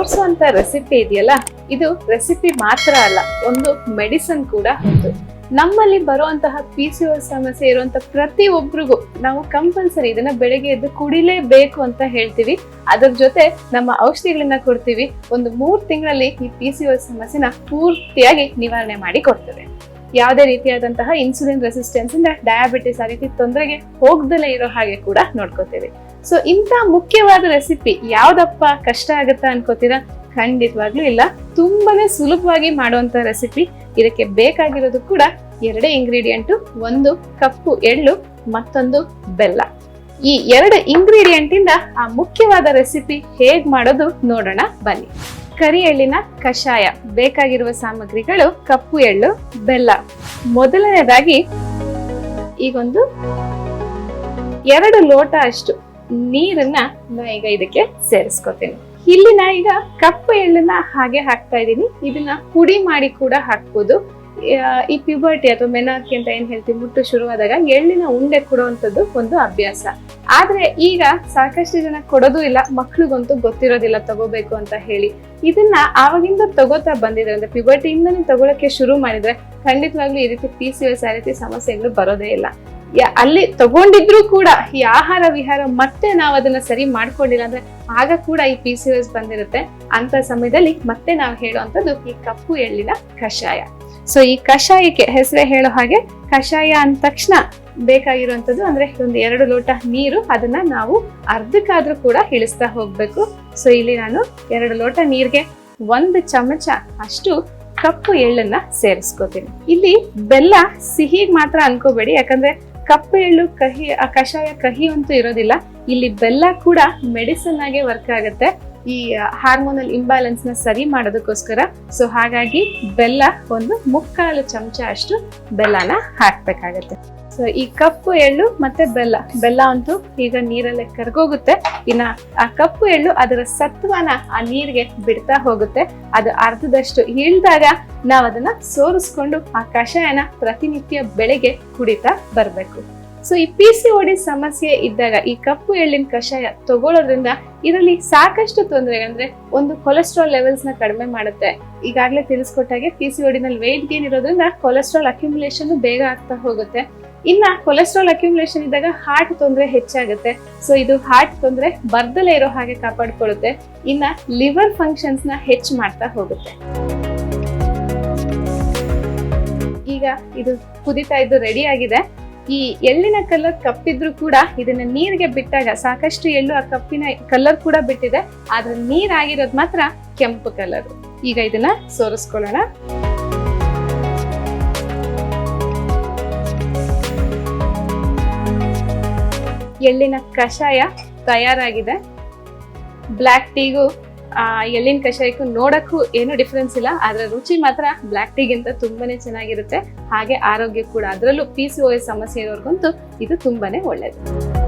ತೋರಿಸುವಂತ recipe ಇದೆಯಲ್ಲ? ಇದು recipe ಮಾತ್ರ ಅಲ್ಲ, ಒಂದು ಮೆಡಿಸನ್ ಕೂಡ ಹೌದು ನಮ್ಮಲ್ಲಿ ಬರುವಂತಹ ಪಿ ಸಿ ಓ ಸಮಸ್ಯೆ ಇರುವಂತ ಪ್ರತಿ ಒಬ್ರಿಗೂ ನಾವು ಕಂಪಲ್ಸರಿ ಇದನ್ನ ಬೆಳಗ್ಗೆ ಎದ್ದು ಕುಡಿಲೇಬೇಕು ಅಂತ ಹೇಳ್ತೀವಿ. ಅದ್ರ ಜೊತೆ ನಮ್ಮ ಔಷಧಿಗಳನ್ನ ಕೊಡ್ತೀವಿ. ಒಂದು ಮೂರ್ ತಿಂಗಳಲ್ಲಿ ಈ ಪಿ ಸಿ ಓ ಸಮಸ್ಯೆನ ಪೂರ್ತಿಯಾಗಿ ನಿವಾರಣೆ ಮಾಡಿ ಕೊಡ್ತೇವೆ ಯಾವುದೇ ರೀತಿಯಾದಂತಹ ಇನ್ಸುಲಿನ್ ರೆಸಿಸ್ಟೆನ್ಸ್ ಇಂದ ಡಯಾಬಿಟಿಸ್ ಆ ರೀತಿ ತೊಂದರೆಗೆ ಹೋಗ್ದಲೇ ಇರೋ ಹಾಗೆ ಕೂಡ ನೋಡ್ಕೋತೀವಿ. ಸೊ ಇಂಥ ಮುಖ್ಯವಾದ ರೆಸಿಪಿ ಯಾವ್ದಪ್ಪ ಕಷ್ಟ ಆಗುತ್ತಾ ಅನ್ಕೋತೀರಾ? ಖಂಡಿತವಾಗ್ಲೂ ಇಲ್ಲ. ತುಂಬಾನೇ ಸುಲಭವಾಗಿ ಮಾಡುವಂತ ರೆಸಿಪಿ ಇದಕ್ಕೆ ಬೇಕಾಗಿರೋದು ಕೂಡ ಎರಡೇ ಇಂಗ್ರೀಡಿಯೆಂಟು ಒಂದು ಕಪ್ಪು ಎಳ್ಳು, ಮತ್ತೊಂದು ಬೆಲ್ಲ. ಈ ಎರಡು ಇಂಗ್ರೀಡಿಯೆಂಟ್ ಇಂದ ಆ ಮುಖ್ಯವಾದ ರೆಸಿಪಿ ಹೇಗ್ ಮಾಡೋದು ನೋಡೋಣ, ಬನ್ನಿ. ಕರಿ ಎಳ್ಳಿನ ಕಷಾಯ. ಬೇಕಾಗಿರುವ ಸಾಮಗ್ರಿಗಳು ಕಪ್ಪು ಎಳ್ಳು, ಬೆಲ್ಲ. ಮೊದಲನೇದಾಗಿ ಈಗೊಂದು ಎರಡು ಲೋಟ ಅಷ್ಟು ನೀರನ್ನ ಈಗ ಇದಕ್ಕೆ ಸೇರಿಸ್ಕೊತೀನಿ. ಇಲ್ಲಿ ನಾ ಈಗ ಕಪ್ಪು ಎಳ್ಳನ್ನ ಹಾಗೆ ಹಾಕ್ತಾ ಇದ್ದೀನಿ. ಇದನ್ನ ಪುಡಿ ಮಾಡಿ ಕೂಡ ಹಾಕ್ಬೋದು. ಈ ಪ್ಯೂಬರ್ಟಿ ಅಥವಾ ಮೆನಾರ್ಕಿ ಅಂತ ಏನ್ ಹೇಳ್ತೀವಿ, ಮುಟ್ಟು ಶುರುವಾದಾಗ ಎಳ್ಳಿನ ಉಂಡೆ ಕೊಡುವಂಥದ್ದು ಒಂದು ಅಭ್ಯಾಸ. ಆದ್ರೆ ಈಗ ಸಾಕಷ್ಟು ಜನ ಕೊಡೋದು ಇಲ್ಲ, ಮಕ್ಳಿಗಂತೂ ಗೊತ್ತಿರೋದಿಲ್ಲ ತಗೋಬೇಕು ಅಂತ ಹೇಳಿ. ಇದನ್ನ ಆವಾಗಿಂದ ತಗೋತಾ ಬಂದಿದ್ರೆ ಅಂದ್ರೆ ಪ್ಯೂಬರ್ಟಿಯಿಂದನೇ ತಗೊಳಕ್ಕೆ ಶುರು ಮಾಡಿದ್ರೆ ಖಂಡಿತವಾಗ್ಲೂ ಈ ರೀತಿ ಪಿ ಸಿ ಎಸ್ ಆ ರೀತಿ ಸಮಸ್ಯೆಗಳು ಬರೋದೇ ಇಲ್ಲ. ಅಲ್ಲಿ ತಗೊಂಡಿದ್ರು ಕೂಡ ಈ ಆಹಾರ ವಿಹಾರ ಮತ್ತೆ ನಾವು ಅದನ್ನ ಸರಿ ಮಾಡ್ಕೊಂಡಿಲ್ಲ ಅಂದ್ರೆ ಆಗ ಕೂಡ ಈ ಪಿ ಸಿ ಎಸ್ ಬಂದಿರುತ್ತೆ. ಅಂತ ಸಮಯದಲ್ಲಿ ಮತ್ತೆ ನಾವು ಹೇಳುವಂಥದ್ದು ಈ ಕಪ್ಪು ಎಳ್ಳಿನ ಕಷಾಯ. ಸೊ ಈ ಕಷಾಯಕ್ಕೆ ಹೆಸರೇ ಹೇಳೋ ಹಾಗೆ ಕಷಾಯ ಅಂದ ತಕ್ಷಣ ಬೇಕಾಗಿರುವಂಥದ್ದು ಅಂದ್ರೆ ಒಂದು ಎರಡು ಲೋಟ ನೀರು ಅದನ್ನ ನಾವು ಅರ್ಧಕ್ಕಾದ್ರೂ ಕೂಡ ಇಳಿಸ್ತಾ ಹೋಗ್ಬೇಕು. ಸೊ ಇಲ್ಲಿ ನಾನು ಎರಡು ಲೋಟ ನೀರಿಗೆ ಒಂದು ಚಮಚ ಅಷ್ಟು ಕಪ್ಪು ಎಳ್ಳನ್ನ ಸೇರಿಸ್ಕೋತೀನಿ. ಇಲ್ಲಿ ಬೆಲ್ಲ ಸಿಹಿಗೆ ಮಾತ್ರ ಅನ್ಕೋಬೇಡಿ, ಯಾಕಂದ್ರೆ ಕಪ್ಪು ಎಳ್ಳು, ಕಹಿ, ಆ ಕಷಾಯ, ಕಹಿ ಅಂತೂ ಇರೋದಿಲ್ಲ. ಇಲ್ಲಿ ಬೆಲ್ಲ ಕೂಡ ಮೆಡಿಸನ್ ಆಗಿ ವರ್ಕ್ ಆಗುತ್ತೆ. ಈ ಹಾರ್ಮೋನಲ್ ಇಂಬ್ಯಾಲೆನ್ಸ್ನ ಸರಿ ಮಾಡೋದಕ್ಕೋಸ್ಕರ. ಸೊ ಹಾಗಾಗಿ ಬೆಲ್ಲ ಒಂದು ಮುಕ್ಕಾಲು ಚಮಚ ಅಷ್ಟು ಬೆಲ್ಲನ ಹಾಕ್ಬೇಕಾಗತ್ತೆ. ಸೊ ಈ ಕಪ್ಪು ಎಳ್ಳು ಮತ್ತೆ ಬೆಲ್ಲ. ಬೆಲ್ಲ ಅಂತೂ ಈಗ ನೀರಲ್ಲೇ ಕರ್ಗೋಗುತ್ತೆ. ಇನ್ನ ಆ ಕಪ್ಪು ಎಳ್ಳು ಅದರ ಸತ್ವನ ಆ ನೀರಿಗೆ ಬಿಡ್ತಾ ಹೋಗುತ್ತೆ. ಅದು ಅರ್ಧದಷ್ಟು ಇಳಿದಾಗ ನಾವ್ ಅದನ್ನ ಸೋರಿಸ್ಕೊಂಡು ಆ ಕಷಾಯನ ಪ್ರತಿನಿತ್ಯ ಬೆಳೆಗೆ ಕುಡಿತಾ ಬರ್ಬೇಕು. ಸೊ ಈ ಪಿ ಸಿ ಓಡಿ ಸಮಸ್ಯೆ ಇದ್ದಾಗ ಈ ಕಪ್ಪು ಎಳ್ಳಿನ ಕಷಾಯ ತಗೊಳ್ಳೋದ್ರಿಂದ ಇದರಲ್ಲಿ ಸಾಕಷ್ಟು ತೊಂದರೆ ಅಂದ್ರೆ ಒಂದು ಕೊಲೆಸ್ಟ್ರಾಲ್ ಲೆವೆಲ್ಸ್ನ ಕಡಿಮೆ ಮಾಡುತ್ತೆ. ಈಗಾಗಲೇ ತಿಳಿಸ್ಕೊಟ್ಟಾಗೆ ಪಿ ಸಿ ಓಡಿನಲ್ಲಿ ವೆಯ್ಟ್ ಗೇನ್ ಇರೋದ್ರಿಂದ ಕೊಲೆಸ್ಟ್ರಾಲ್ ಅಕ್ಯುಮುಲೇಷನ್ ಬೇಗ ಆಗ್ತಾ ಹೋಗುತ್ತೆ. ಇನ್ನ ಕೊಲೆಸ್ಟ್ರಾಲ್ ಅಕ್ಯುಮುಲೇಷನ್ ಇದ್ದಾಗ ಹಾರ್ಟ್ ತೊಂದರೆ ಹೆಚ್ಚಾಗುತ್ತೆ. ಸೊ ಇದು ಹಾರ್ಟ್ ತೊಂದರೆ ಬರ್ದಲೇ ಇರೋ ಹಾಗೆ ಕಾಪಾಡ್ಕೊಳ್ಳುತ್ತೆ. ಇನ್ನ ಲಿವರ್ ಫಂಕ್ಷನ್ಸ್ನ ಹೆಚ್ಚು ಮಾಡ್ತಾ ಹೋಗುತ್ತೆ. ಈಗ ಇದು ಕುದಿತಾ ಇದ್ದು ರೆಡಿ ಆಗಿದೆ. ಈ ಎಳ್ಳಿನ ಕಲರ್ ಕಪ್ಪಿದ್ರು ಕೂಡ ಇದನ್ನ ನೀರಿಗೆ ಬಿಟ್ಟಾಗ ಸಾಕಷ್ಟು ಎಳ್ಳು ಆ ಕಪ್ಪಿನ ಕಲರ್ ಕೂಡ ಬಿಟ್ಟಿದೆ. ಆದ್ರೆ ನೀರಾಗಿರೋದು ಮಾತ್ರ ಕೆಂಪು ಕಲರ್ ಈಗ ಇದನ್ನ ಸೋರಿಸ್ಕೊಳ್ಳೋಣ. ಎಳ್ಳಿನ ಕಷಾಯ ತಯಾರಾಗಿದೆ. ಬ್ಲ್ಯಾಕ್ ಟೀಗೂ ಎಳ್ಳಿನ ಕಷಾಯಕ್ಕೂ ನೋಡಕ್ಕೂ ಏನು ಡಿಫ್ರೆನ್ಸ್ ಇಲ್ಲ ಅದರ ರುಚಿ ಮಾತ್ರ ಬ್ಲ್ಯಾಕ್ ಟೀಗಿಂತ ತುಂಬಾನೇ ಚೆನ್ನಾಗಿರುತ್ತೆ. ಹಾಗೆ ಆರೋಗ್ಯ ಕೂಡ. ಅದರಲ್ಲೂ ಪಿ ಸಿ ಓ ಎಸ್ ಸಮಸ್ಯೆ ಇರೋರ್ಗಂತೂ ಇದು ತುಂಬಾನೇ ಒಳ್ಳೇದು.